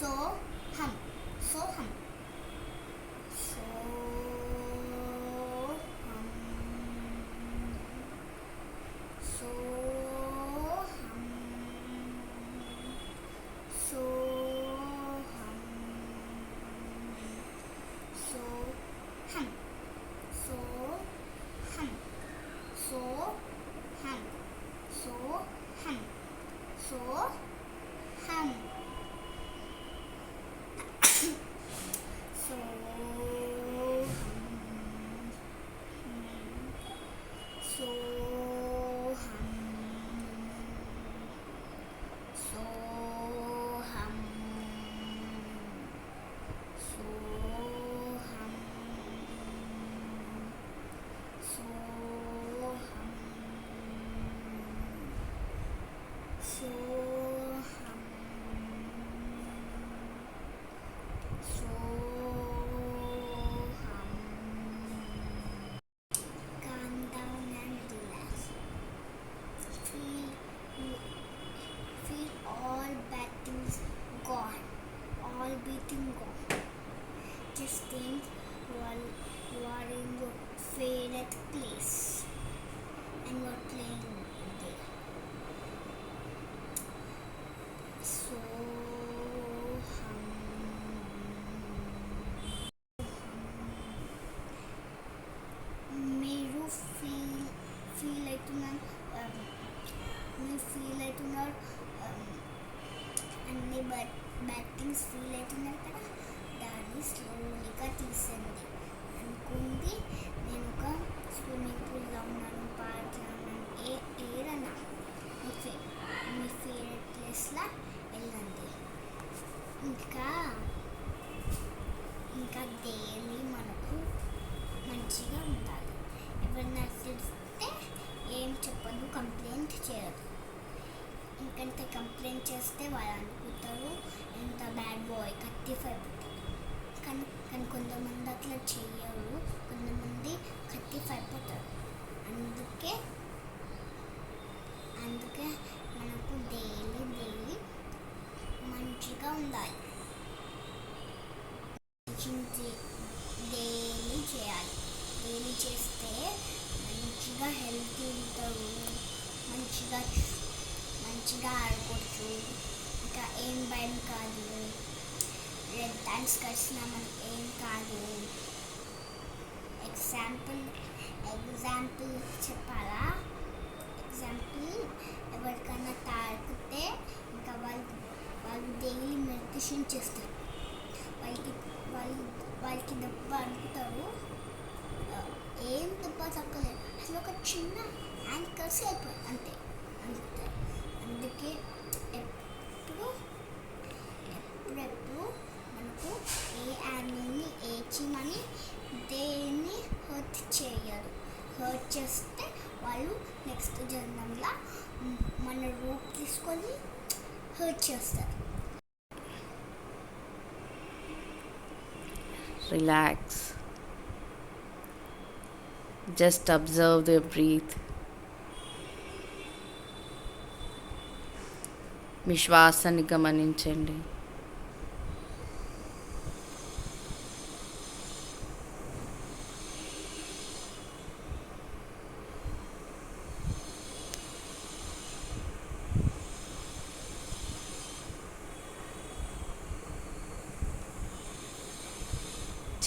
soham soham so hum so hum so place and you're playing there. So hum, మీరు feel feel అవుతున్నాను మీరు feel అవుతున్నారు um, అన్ని bad bad things feel అవుతున్నారు కదా దాన్ని స్లోలీగా తీసండి ఉంది. నేను ఒక స్విమ్మింగ్ పూల్లో ఉన్నాను పార్క్లో ఉన్నాను. ఏ ఏదన్నా. మీ ఫే మీ ఫేవరెట్ ప్లేస్లో వెళ్ళండి. ఇంకా ఇంకా డైలీ మనకు మంచిగా ఉండాలి. ఎవరన్నా తెలిస్తే ఏం చెప్పదు కంప్లైంట్ చేయదు. ఇంకంటే కంప్లైంట్ చేస్తే వాళ్ళు అనుకుంటారు ఎంత బ్యాడ్ బాయ్ కత్తిఫ్ అయిపోతారు కానీ కానీ కొంతమంది అట్లా చేయరు కొంతమంది కత్తిఫ్ అయిపోతారు అందుకే అందుకే మనకు డైలీ డైలీ మంచిగా ఉండాలి. డైలీ చేయాలి. డైలీ చేస్తే మంచిగా హెల్తీ ఉంటారు మంచిగా మంచిగా ఆడుకోవచ్చు. ఇంకా ఏం భయం కాదు థ్యాంక్స్ డాన్స్ కలిసినా మనకి ఏం కాదు ఎగ్జాంపుల్ ఎగ్జాంపుల్ చెప్పాలా ఎగ్జాంపుల్ ఎవరికైనా తాకితే ఇంకా వాళ్ళు వాళ్ళు డైలీ మెడిటేషన్ చేస్తారు వాళ్ళకి వాళ్ళు వాళ్ళకి దెబ్బ అనుకుంటారు ఏం దెబ్బ తగ్గలేదు అసలు ఒక చిన్న యాంకర్స్ కలిసి అయిపోయింది అంతే అందుకే అందుకే ఎప్పుడు ఎప్పుడెప్పుడు మనకు ఏ యానిమల్ని ఏ దేన్ని హర్ట్ చేయరు. హర్ట్ చేస్తే వాళ్ళు నెక్స్ట్ జన్మంలో మన రూప్ తీసుకొని హర్ట్ చేస్తారు. Relax just observe the breath మీ శ్వాసని గమనించండి.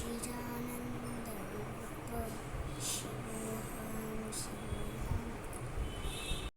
sweetheart.